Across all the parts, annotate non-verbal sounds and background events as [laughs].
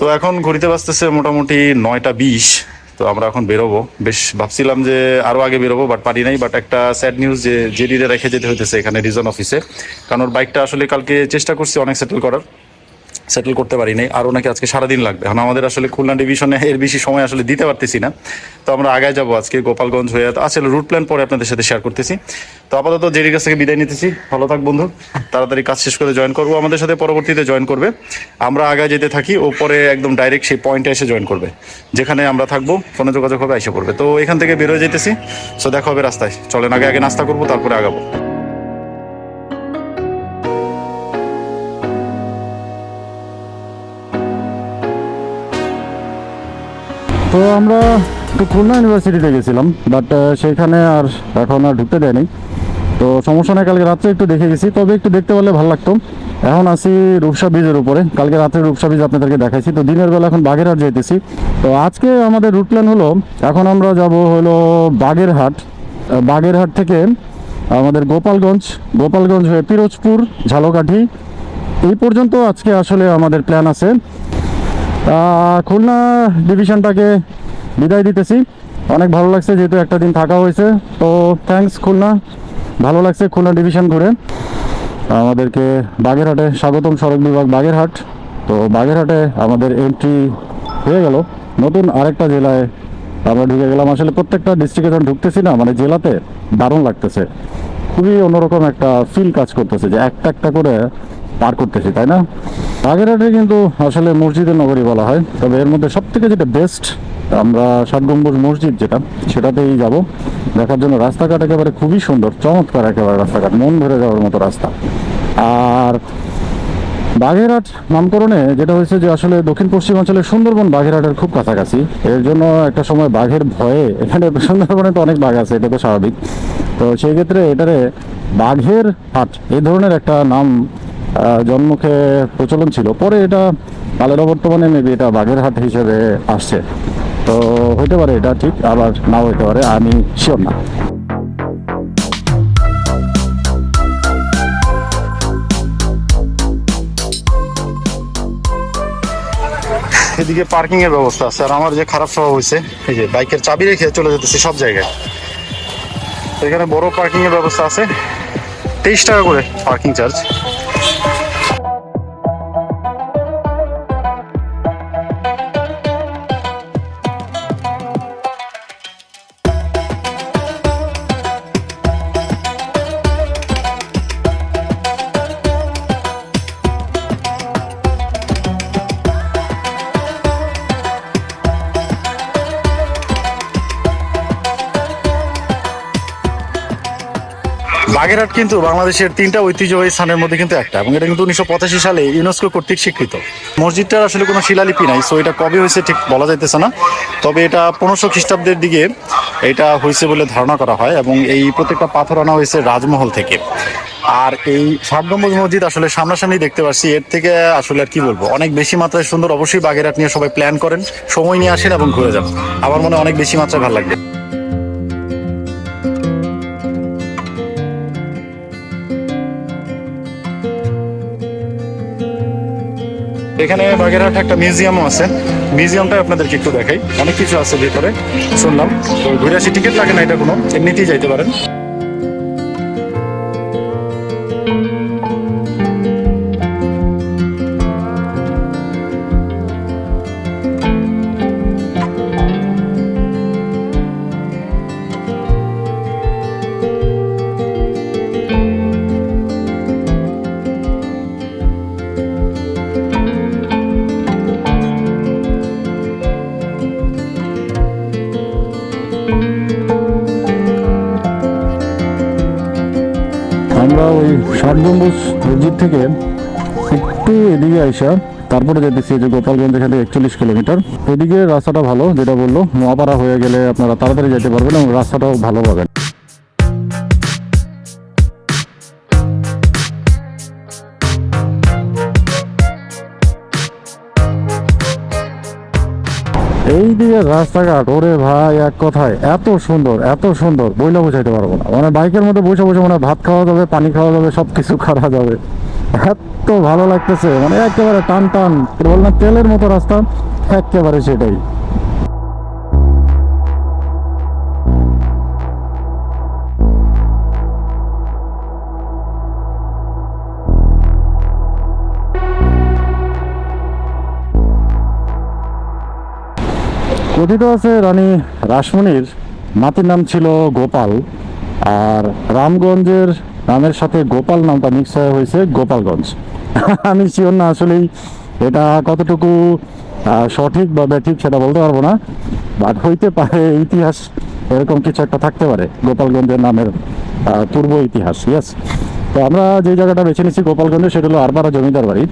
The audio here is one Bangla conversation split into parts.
তো এখন ঘড়িতে বাজতেছে মোটামুটি নয়টা বিশ। তো আমরা এখন বেরোবো। বেশ, ভাবছিলাম যে আরও আগে বেরোবো বাট পারি নাই। বাট একটা স্যাড নিউজ যে জেডিরে রেখে যেতে হইতেছে এখানে রিজন অফিসে কারণ ওর বাইকটা আসলে কালকে চেষ্টা করছি অনেক সেটেল করার। সেটেল করতে পারি নাই। আরও নাকি আজকে সারাদিন লাগবে। এখন আমাদের আসলে খুলনা ডিভিশনে এর বেশি সময় আসলে দিতে পারতেছি না। তো আমরা আগায় যাব আজকে গোপালগঞ্জ হয়ে। আসলে রুট প্ল্যান পরে আপনাদের সাথে শেয়ার করতেছি। তো আপাতত জেডির কাছ থেকে বিদায় নিতেছি। ভালো থাক বন্ধু। তাড়াতাড়ি কাজ শেষ করে জয়েন করব। আমাদের সাথে পরবর্তীতে জয়েন করবে। আমরা আগায় যেতে থাকি। ও পরে একদম ডাইরেক্ট সেই পয়েন্টে এসে জয়েন করবে। যেখানে আমরা থাকব ফোনে যোগাযোগ হবে এসে পড়বে। তো এখান থেকে বেরোয় যেতেছি সো দেখা হবে রাস্তায়। চলেন, আগে আগে নাস্তা করব, তারপরে আগাবো। তো আমরা একটু খুলনা ইউনিভার্সিটিতে গেছিলাম বাট সেখানে আর এখন আর ঢুকতে দেয়নি। তো সমস্যা নেই, কালকে রাত্রে একটু দেখে গেছি। তবে একটু দেখতে পারলে ভালো লাগতো। এখন আসি রূপসা ব্রিজের উপরে। কালকে রাত্রে রূপসা ব্রিজ আপনাদেরকে দেখাইছি। তো দিনের বেলা এখন বাগেরহাট যেতেছি তো আজকে আমাদের রুট প্ল্যান হলো, এখন আমরা যাব হলো বাগেরহাট। বাগেরহাট থেকে আমাদের গোপালগঞ্জ গোপালগঞ্জ হয়ে পিরোজপুর, ঝালকাঠি। এই পর্যন্ত আজকে আসলে আমাদের প্ল্যান আছে। খুলনা ডিভিশনটাকে বিদায় দিতেছি। অনেক ভালো লাগছে, যেহেতু একটা দিন থাকা হয়েছে। তো থ্যাঙ্কস খুলনা, ভালো লাগছে খুলনা ডিভিশন ঘুরে। আমাদেরকে বাগেরহাটে স্বাগতম সড়ক বিভাগ বাগেরহাট। তো বাগেরহাটে আমাদের এন্ট্রি হয়ে গেল। নতুন আরেকটা জেলায় আমরা ঢুকে গেলাম। আসলে প্রত্যেকটা ডিস্ট্রিক্টে যখন ঢুকতেছি না মানে জেলাতে দারুণ লাগতেছে। খুবই অন্যরকম একটা ফিল কাজ করতেছে যে একটা একটা করে পার করতেছি, তাই না? বাগেরহাটে কিন্তু আসলে মসজিদের নগরী বলা হয়, তবে এর মধ্যে সব থেকে যেটা বেস্ট আমরা ষাট গম্বুজ মসজিদ যেটা, সেটাতেই যাব। দেখার জন্য রাস্তাঘাট একেবারে খুবই সুন্দর, চমৎকার একেবারে রাস্তাঘাট, মন ভরে যাওয়ার মতো রাস্তা। আর বাগেরহাট নামকরণে যেটা হয়েছে যে আসলে দক্ষিণ পশ্চিমাঞ্চলের সুন্দরবন বাগেরহাটের খুব কাছাকাছি, এর জন্য একটা সময় বাঘের ভয়ে এখানে [laughs] সুন্দরবনে তো অনেক বাঘ আছে, এটা তো স্বাভাবিক। তো সেই ক্ষেত্রে এটারে বাঘের হাট এই ধরনের একটা নাম আহ, জন্মকে প্রচলন ছিল। পরে এটা কালের বর্তমানে মেবি এটা বাঘের হাট হিসেবে আসছে। তো হইতে পারে এটা ঠিক আবার নাও হইতে পারে আমি শিওর না। এদিকে পার্কিং এর ব্যবস্থা আছে আর আমার যে খারাপ স্বভাব হয়েছে এই যে বাইকের চাবি রেখে চলে যেতেছি সব জায়গায়। এখানে বড় পার্কিং এর ব্যবস্থা আছে তেইশ টাকা করে পার্কিং চার্জ বাগেরহাট কিন্তু বাংলাদেশের তিনটা ঐতিহ্যবাহী স্থানের মধ্যে কিন্তু একটা, এবং এটা কিন্তু উনিশশো পঁচাশি সালে ইউনেস্কো কর্তৃক স্বীকৃত। মসজিদটার আসলে কোনো শিলালিপি নাই সো এটা কবে হয়েছে ঠিক বলা যাইতেছে না। তবে এটা পনেরোশো খ্রিস্টাব্দের দিকে এটা হয়েছে বলে ধারণা করা হয়, এবং এই প্রত্যেকটা পাথর আনা হয়েছে রাজমহল থেকে। আর এই ষাট গম্বুজ মসজিদ আসলে সামনাসামনি দেখতে পাচ্ছি এর থেকে আসলে আর কি বলব, অনেক বেশি মাত্রায় সুন্দর। অবশ্যই বাগেরহাট নিয়ে সবাই প্ল্যান করেন, সময় নিয়ে আসেন এবং ঘুরে যান। আমার মনে অনেক বেশি মাত্রায় ভালো লাগবে। এখানে বাগেরহাট একটা মিউজিয়ামও আছে। মিউজিয়ামটা আপনাদেরকে একটু দেখাই। অনেক কিছু আছে ভিতরে। শুনলাম। তো ঘুরে আসি। টিকিট লাগে না, এটা কোনো। এমনিতেই যাইতে পারেন। ওই গম্বুজ মসজিদ থেকে একটু এদিকে আইসা, তারপরে যেতেছি যে গোপালগঞ্জ এখান একচল্লিশ কিলোমিটার। এদিকে রাস্তাটা ভালো, যেটা বলল নোয়াপাড়া হয়ে গেলে আপনারা তাড়াতাড়ি যেতে পারবেন এবং রাস্তাটাও ভালো পাবেন। এই দিকে রাস্তাঘাট, ওরে ভাই, এক কথায়, এত সুন্দর এত সুন্দর, বইলা বোঝাইতে পারব না। মানে বাইকের মধ্যে বসে বসে মানে ভাত খাওয়া যাবে, পানি খাওয়া যাবে সব কিছু খাওয়া যাবে। এত ভালো লাগতেছে মানে একেবারে টান টান বল না তেলের মতো রাস্তা, একেবারে সেটাই। কথিত আছে রানী রাসমণির নাতির নাম ছিল গোপাল, আর রামগঞ্জের নামের সাথে গোপাল নামটা মিক্স হয়ে হয়েছে গোপালগঞ্জ। আমি শিওর না আসলেই এটা কতটুকু সঠিক বা ব্যাঠিক সেটা বলতে পারব না বাট হইতে পারে ইতিহাস এরকম কিছু একটা থাকতে পারে, গোপালগঞ্জের নামের পূর্ব ইতিহাস ইয়েস তো আমরা যে জায়গাটা বেছে নিচ্ছি গোপালগঞ্জে, সেটা হলো আরবারা জমিদার বাড়ি।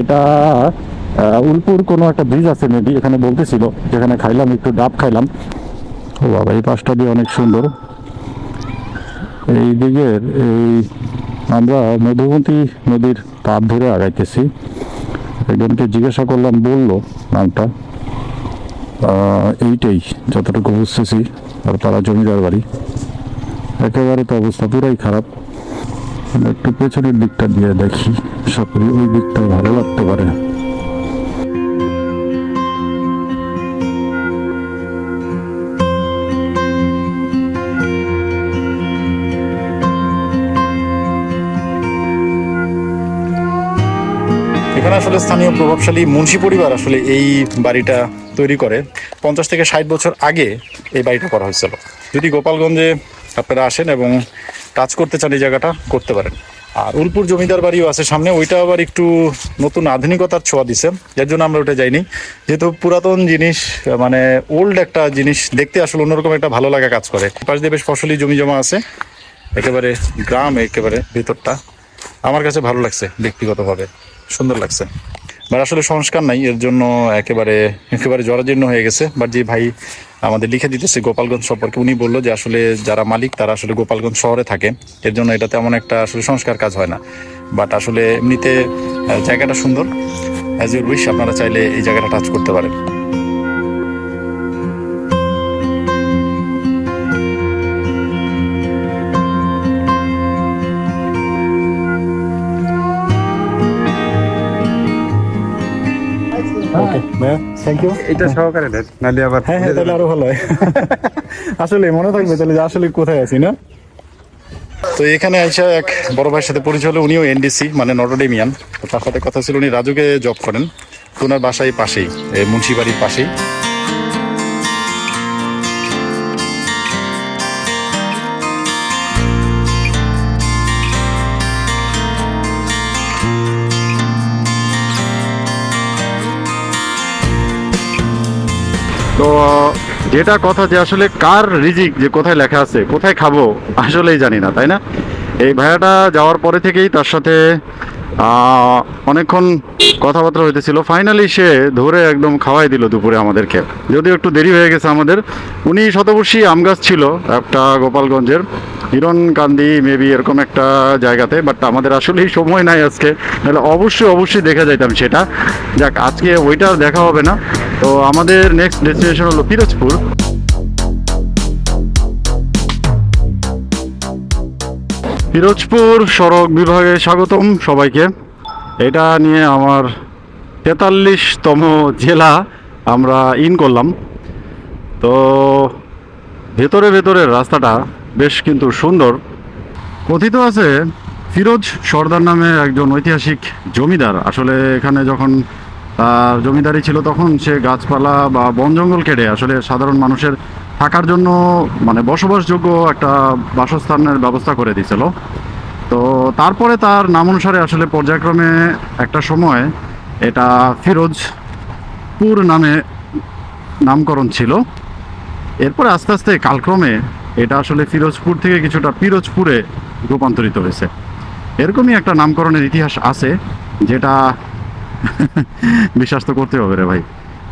এটা উলপুর কোনো একটা ব্রিজ আছে মেবি এখানে বলতেছিল, যেখানে খাইলাম, একটু ডাব খাইলাম। ও বাবা, এই পাশটা দিয়ে অনেক সুন্দর। এই দিকের এই আমরা মধুমতি নদীর পাপ ধরে আগাইতেছি। একজনকে জিজ্ঞাসা করলাম, বলল নামটা। এইটাই, যতটুকু বুঝতেছি, আর তারা জমিদার বাড়ি। একেবারে তো অবস্থা পুরাই খারাপ। একটু পেছনের দিকটা দিয়ে দেখি করি ওই দিকটা ভালো লাগতে পারে। এখানে আসলে স্থানীয় প্রভাবশালী মুন্সি পরিবার আসলে এই বাড়িটা তৈরি করে। পঞ্চাশ থেকে ষাট বছর আগে এই বাড়িটা করা হয়েছিল। যদি গোপালগঞ্জে আপনারা আসেন এবং টাচ করতে চান এই জায়গাটা, করতে পারেন। আর উলপুর জমিদার বাড়িও আছে সামনে, ওইটা আবার একটু নতুন আধুনিকতার ছোঁয়া দিছে। যার জন্য আমরা ওটা যাইনি। যেহেতু পুরাতন জিনিস মানে ওল্ড একটা জিনিস দেখতে আসলে অন্যরকম একটা ভালো লাগা কাজ করে। পাশ দিয়ে বেশ ফসলি জমি জমা আছে। একেবারে গ্রাম, একেবারে ভেতরটা। আমার কাছে ভালো লাগছে ব্যক্তিগতভাবে। সুন্দর লাগছে। বাট আসলে সংস্কার নাই, এর জন্য একেবারে একেবারে জরাজীর্ণ হয়ে গেছে। বাট যে ভাই আমাদের লিখে দিতেছে গোপালগঞ্জ সম্পর্কে, উনি বলল যে আসলে যারা মালিক তারা আসলে গোপালগঞ্জ শহরে থাকে। এর জন্য এটা তেমন একটা আসলে সংস্কার কাজ হয় না। বাট আসলে এমনিতে জায়গাটা সুন্দর। অ্যাজ ইউর উইশ আপনারা চাইলে এই জায়গাটা টাচ করতে পারেন। ভাইয়া থ্যাংক ইউ এটা সহকারে দেন নাহলে আবার হ্যাঁ হ্যাঁ তাহলে আরও ভালো হয়। আসলে মনে থাকবে তাহলে আসলে কোথায় আছি না? তো এখানে আইসা এক বড় ভাইয়ের সাথে পরিচয় হলো উনিও এনডিসি মানে তার সাথে কথা ছিল উনি রাজুকে জব করেন। তো ওনার বাসায় পাশেই এই মুন্সিবাড়ির পাশেই। তো, যেটা কথা যে আসলে কার রিজিক, যে কোথায় লেখা আছে, কোথায় খাব, আসলেই জানি না, তাই না? এই ভাইয়াটা যাওয়ার পরে থেকেই তার সাথে অনেকক্ষণ কথাবার্তা হইতেছিল। ফাইনালি সে ধরে একদম খাওয়াই দিল দুপুরে আমাদেরকে। যদিও একটু দেরি হয়ে গেছে আমাদের। উনি শতবর্ষী আম গাছ ছিল একটা গোপালগঞ্জের। হিরণকান্দি মেবি এরকম একটা জায়গাতে বাট আমাদের আসলেই সময় নাই আজকে। তাহলে অবশ্যই অবশ্যই দেখা যাইতাম সেটা। যাক, আজকে ওইটা দেখা হবে না। তো আমাদের নেক্সট ডেস্টিনেশন হলো পিরোজপুর। পিরোজপুর সড়ক বিভাগে স্বাগতম সবাইকে। এটা নিয়ে আমার তেতাল্লিশতম জেলা আমরা ইন করলাম। তো ভেতরে ভেতরে রাস্তাটা বেশ কিন্তু সুন্দর। কথিত আছে, ফিরোজ সর্দার নামে একজন ঐতিহাসিক জমিদার। আসলে এখানে যখন জমিদারি ছিল তখন, সে গাছপালা বা বন জঙ্গল কেটে আসলে সাধারণ মানুষের থাকার জন্য মানে বসবাসযোগ্য একটা বাসস্থানের ব্যবস্থা করে দিয়েছিল। তো তারপরে তার নাম অনুসারে আসলে পর্যায়ক্রমে একটা সময় এটা ফিরোজপুর নামে নামকরণ ছিল। এরপরে আস্তে আস্তে কালক্রমে এটা আসলে ফিরোজপুর থেকে কিছুটা পিরোজপুরে রূপান্তরিত হয়েছে। এরকমই একটা নামকরণের ইতিহাস আছে, যেটা [laughs] বিশ্বাস তো করতে হবে রে ভাই,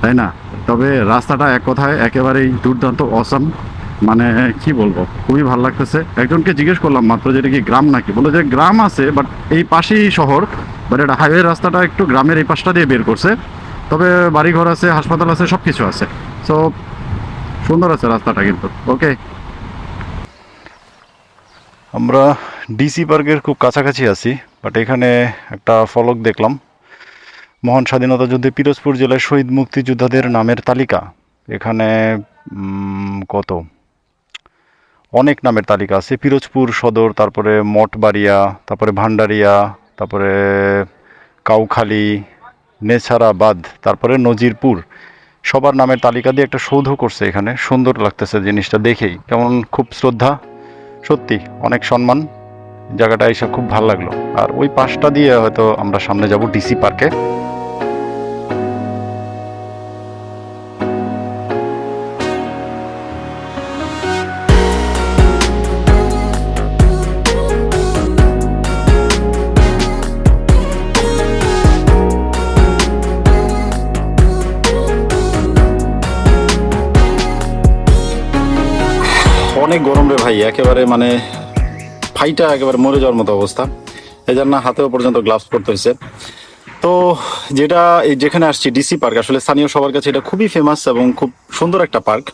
তাই না? তবে রাস্তাটা এক কথায় একেবারেই দুর্দান্ত অসাম মানে কি বলব, খুবই ভালো লাগতেছে। একজনকে জিজ্ঞেস করলাম মাত্র যেটা কি গ্রাম নাকি? বলে যে গ্রাম আছে বাট এই পাশেই শহর। বাট এটা হাইওয়ে রাস্তাটা একটু গ্রামের এই পাশটা দিয়ে বের করছে। তবে বাড়িঘর আছে, হাসপাতাল আছে সব কিছু আছে। সো সুন্দর আছে রাস্তাটা কিন্তু। ওকে আমরা ডিসি পার্কের খুব কাছাকাছি আছি বাট এখানে একটা ফলক দেখলাম। মহান স্বাধীনতা যুদ্ধে পিরোজপুর জেলার শহীদ মুক্তিযোদ্ধাদের নামের তালিকা। এখানে কত? অনেক নামের তালিকা আছে। পিরোজপুর সদর, তারপরে মঠবাড়িয়া, তারপরে ভান্ডারিয়া তারপরে কাউখালী, নেছারাবাদ, তারপরে নজিরপুর। সবার নামের তালিকা দিয়ে একটা সৌধ করছে এখানে। সুন্দর লাগতেছে জিনিসটা দেখেই। কেমন খুব শ্রদ্ধা। সত্যি, অনেক সম্মান। জায়গাটা এসে খুব ভালো লাগল। আর ওই পাশটা দিয়ে হয়তো আমরা সামনে যাব ডিসি পার্কে। অনেক গরম রে ভাই, একেবারে মানে ফাইটা একেবারে মরে যাওয়ার মতো অবস্থা। এই জন্য হাতেও পর্যন্ত গ্লাভস পরতে হয়েছে তো যেটা এই যেখানে আসছি ডিসি পার্ক আসলে স্থানীয় সবার কাছে এটা খুবই ফেমাস এবং খুব সুন্দর একটা পার্ক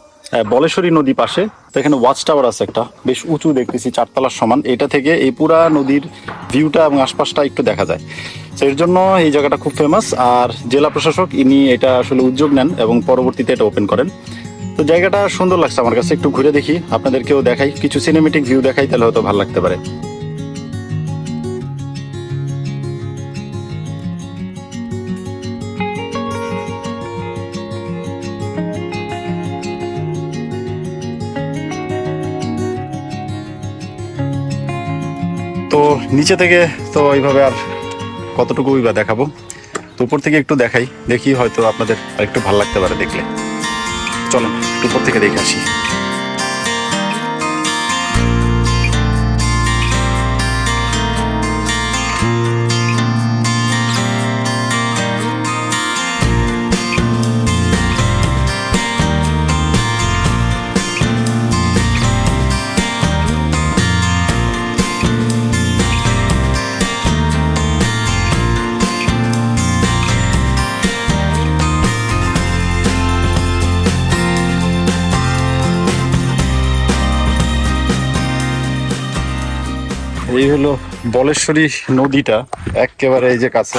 বলেশ্বরী নদী পাশে, তো এখানে ওয়াচ টাওয়ার আছে একটা, বেশ উঁচু দেখতেছি, চারতলার সমান। এটা থেকে এই পুরা নদীর ভিউটা এবং আশপাশটা একটু দেখা যায়। তো এর জন্য এই জায়গাটা খুব ফেমাস আর জেলা প্রশাসক, ইনি এটা আসলে উদ্যোগ নেন এবং পরবর্তীতে এটা ওপেন করেন। তো জায়গাটা সুন্দর লাগছে আমার কাছে। একটু ঘুরে দেখি, আপনাদেরকেও দেখাই। কিছু সিনেমেটিক ভিউ দেখাই, তাহলে হয়তো ভালো লাগতে পারে। তো নিচে থেকে তো এইভাবে আর কতটুকুই বা দেখাবো? তো উপর থেকে একটু দেখাই, দেখি হয়তো আপনাদের আর একটু ভালো লাগতে পারে দেখলে। একটু উপর থেকে দেখে আসি। হলো বলেশ্বরী নদীটা একেবারে এই যে কাছে।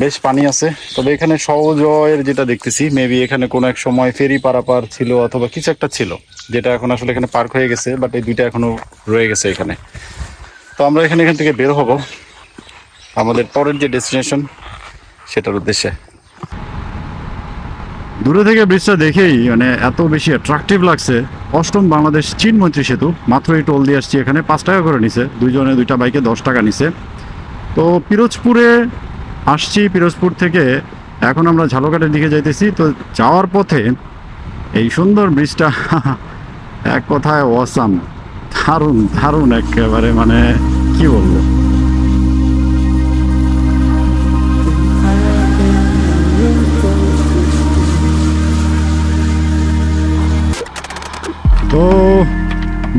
বেশ পানি আছে। তবে এখানে সহজয়ের যেটা দেখতেছি মেবি এখানে কোনো এক সময় ফেরি পারাপার ছিল অথবা কিছু একটা ছিল, যেটা এখন আসলে এখানে পার্ক হয়ে গেছে বাট এই দুইটা এখনও রয়ে গেছে এখানে। তো আমরা এখানে এখান থেকে বের হব। আমাদের পরের যে ডেস্টিনেশন সেটার উদ্দেশ্যে। দূরে থেকে ব্রিজটা দেখেই মানে এত বেশি অ্যাট্রাকটিভ লাগছে। অষ্টম বাংলাদেশ চীন মৈত্রী সেতু, মাত্র এই টোল দিয়ে আসছি এখানে, পাঁচ টাকা করে নিছে। দুইজনে দুইটা বাইকে দশ টাকা নিছে। তো পিরোজপুরে আসছি, পিরোজপুর থেকে। এখন আমরা ঝালকাটের দিকে যাইতেছি। তো যাওয়ার পথে এই সুন্দর ব্রিজটা, [laughs] এক কথায় ওয়াসাম দারুণ দারুণ একেবারে মানে কি বলব?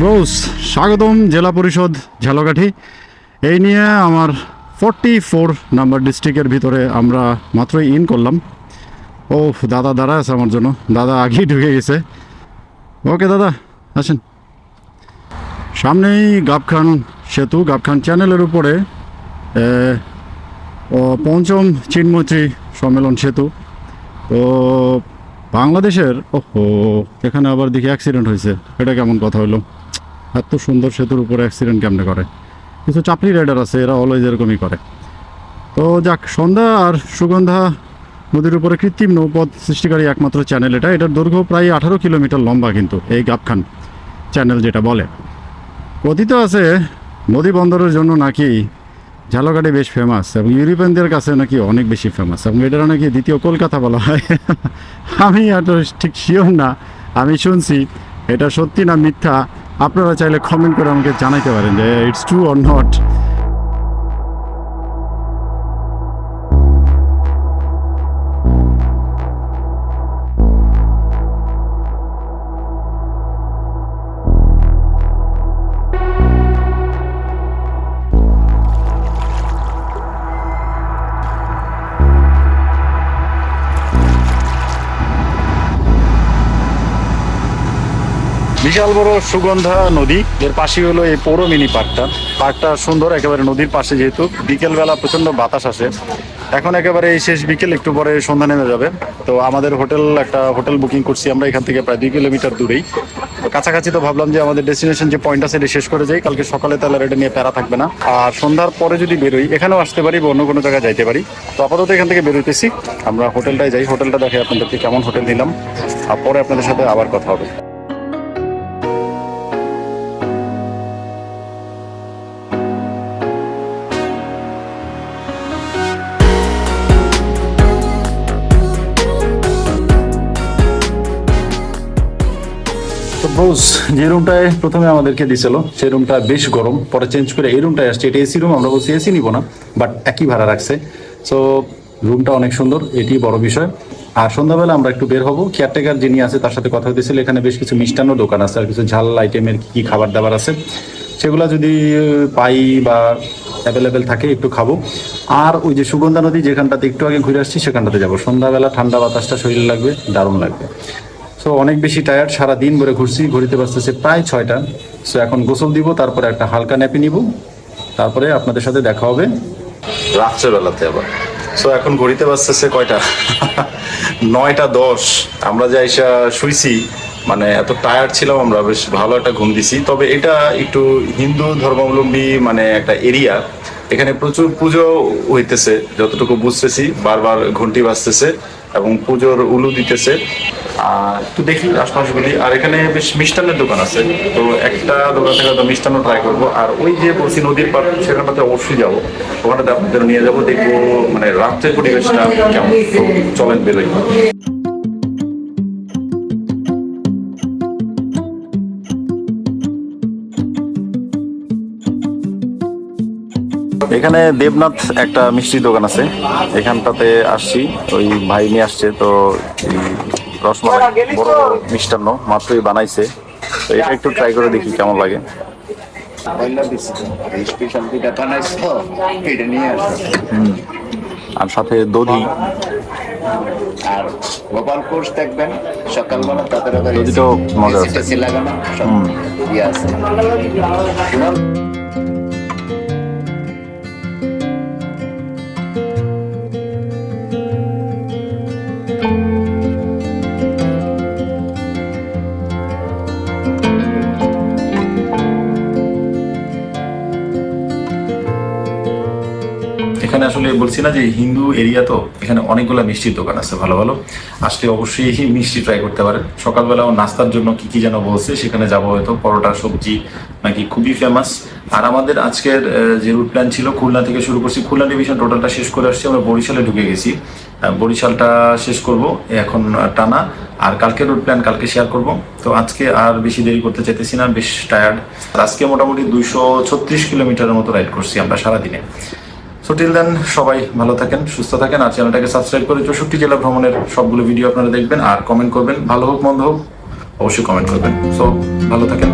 ব্রোস, স্বাগতম জেলা পরিষদ, ঝালকাঠি। এই নিয়ে আমার ফর্টি ফোর নাম্বার ডিস্ট্রিক্টের ভিতরে আমরা মাত্রই ইন করলাম। ও দাদা দাঁড়া আছে আমার জন্য। দাদা আগেই ঢুকে গেছে। ওকে, দাদা, আসেন। সামনেই গাবখান সেতু, গাবখান চ্যানেলের উপরে ও পঞ্চম চিনমৈত্রী সম্মেলন সেতু। তো বাংলাদেশের, ওহো, এখানে আবার দেখি অ্যাক্সিডেন্ট হয়েছে। এটা কেমন কথা হলো? এত সুন্দর সেতুর উপরে অ্যাক্সিডেন্ট কেমনে করে? কিছু চাপড়ি রাইডার আছে, এরা অলওয়েজ এরকমই করে। তো যাক, সন্ধ্যা আর সুগন্ধা নদীর উপরে কৃত্রিম নৌপথ সৃষ্টিকারী একমাত্র চ্যানেল এটা। এটার দৈর্ঘ্য প্রায় আঠারো কিলোমিটার লম্বা কিন্তু, এই গাবখান চ্যানেল যেটা বলে। কথিত আছে, নদী বন্দরের জন্য নাকি ঝালকাঠি বেশ ফেমাস এবং ইউরোপিয়ানদের কাছে নাকি অনেক বেশি ফেমাস এবং এটা নাকি দ্বিতীয় কলকাতা বলা হয়। আমি এত ঠিক শিওর না, আমি শুনছি, এটা সত্যি না মিথ্যা? আপনারা চাইলে কমেন্ট করে আমাকে জানাইতে পারেন যে ইটস ট্রু অর নট বিশাল বড় সুগন্ধা নদী, এর পাশে হলো এই পৌর মিনি পার্কটা। পার্কটা সুন্দর, একেবারে নদীর পাশে যেহেতু। বিকেল বেলা প্রচণ্ড বাতাস আসে। এখন একেবারে এই শেষ বিকেল, একটু পরে সন্ধ্যা নেমে যাবে। তো আমাদের হোটেল, একটা হোটেল বুকিং করছি আমরা এখান থেকে প্রায় দুই কিলোমিটার দূরেই। কাছাকাছি তো ভাবলাম যে আমাদের ডেস্টিনেশন যে পয়েন্ট আছে, এটা শেষ করে যাই। কালকে সকালে তাহলে এটা নিয়ে প্যারা থাকবে না। আর সন্ধ্যার পরে যদি বেরোই, এখানেও আসতে পারি বা অন্য কোনো জায়গায় যাইতে পারি। তো আপাতত এখান থেকে বেরোইতেছি। আমরা হোটেলটায় যাই। হোটেলটা দেখে আপনাদেরকে কেমন হোটেল নিলাম। আর পরে আপনাদের সাথে আবার কথা হবে। ব্রোজ যে রুমটায় প্রথমে আমাদেরকে দিছিল সেই রুমটা বেশ গরম। পরে চেঞ্জ করে এই রুমটায় আসছে। এটা এসি রুম আমরা বলছি এসি নিব না বাট একই ভাড়া রাখছে। সো রুমটা অনেক সুন্দর, এটি বড় বিষয়। আর সন্ধ্যাবেলা আমরা একটু বের হব। কেয়ারটেকার যিনি আছে, তার সাথে কথা হতেছিল এখানে বেশ কিছু মিষ্টান্ন দোকান আছে, আর কিছু ঝাল আইটেমের কি কি খাবার দাবার আছে। সেগুলো যদি পাই বা অ্যাভেলেবেল থাকে, একটু খাব। আর ওই যে সুগন্ধা নদী যেখানটাতে একটু আগে ঘুরে আসছি, সেখানটাতে যাব। সন্ধ্যাবেলা ঠান্ডা বাতাসটা শরীরে লাগবে, দারুণ লাগবে। সো অনেক বেশি টায়ার্ড সারা দিন ভরে ঘুরছি, ঘুরিতে পারতেছে প্রায় ছয়টা। সো এখন গোসল দিব, তারপরে একটা হালকা ন্যাপি নিব। তারপরে আপনাদের সাথে দেখা হবে। রাত্রেবেলাতে আবার। সো এখন ঘড়িতে বাজতেছে কয়টা? [laughs] নয়টা দশ। আমরা যে এসা শুইছি মানে এত টায়ার্ড ছিলাম আমরা, বেশ ভালো একটা ঘুম দিছি। তবে এটা একটু হিন্দু ধর্মাবলম্বী মানে একটা এরিয়া এখানে প্রচুর পুজো হইতেছে, যতটুকু বুঝতেছি, বারবার ঘন্টি বাজতেছে। এবং পুজোর উলু দিতেছে। আর একটু দেখি আশপাশগুলি। আর এখানে বেশ মিষ্টান্নের দোকান আছে। তো একটা দোকান থেকে মিষ্টান্ন ট্রাই করব। আর ওই যে বলছি নদীর পার সেখানটাতে অবশ্যই যাব। ওখানটাতে আপনাদের নিয়ে যাব। দেখব মানে রাত্রের পরিবেশটা কেমন। চলেন বেরোই। এখানে দেবনাথ একটা মিষ্টির দোকান আছে। এখানটাতে আসছি। ওই ভাই নিয়ে আসছে তো রসমালাই বড় বড় মিষ্টান্ন মাত্রই বানাইছে। তো এটা একটু ট্রাই করে দেখি কেমন লাগে। আর সাথে দধি। আর গোপাল কোর্স দেখবেন সকালবেলা তাদের মজা আছে। লাগানো সব আছে বলছি না যে হিন্দু এরিয়া তো এখানে অনেকগুলো মিষ্টির দোকান আছে, ভালো ভালো। আসলে অবশ্যই মিষ্টি ট্রাই করতে পারেন। সকালবেলাও নাস্তার জন্য কি কি যেন বলছে, সেখানে যাব হয়তো। পরোটা, সবজি নাকি খুবই ফেমাস আর আমাদের আজকের যে রুট প্ল্যান ছিল খুলনা থেকে শুরু করছি, খুলনা ডিভিশন টোটালটা শেষ করে আসছি, আমরা বরিশালে ঢুকে গেছি। বরিশালটা শেষ করব, এখন টানা। আর কালকে রুট প্ল্যান কালকে শেয়ার করব। তো আজকে আর বেশি দেরি করতে চাইতেছি না, বেশ টায়ার্ড আজকে মোটামুটি দুইশো ছত্রিশ কিলোমিটারের মতো রাইড করছি আমরা সারাদিনে। সো টিল দেন সবাই ভালো থাকেন, সুস্থ থাকেন, আর চ্যানেলটাকে সাবস্ক্রাইব করে চৌষট্টি জেলা ভ্রমণের সবগুলো ভিডিও আপনারা দেখবেন, আর কমেন্ট করবেন, ভালো হোক, মন্দ হোক, অবশ্যই কমেন্ট করবেন। সো ভালো থাকেন।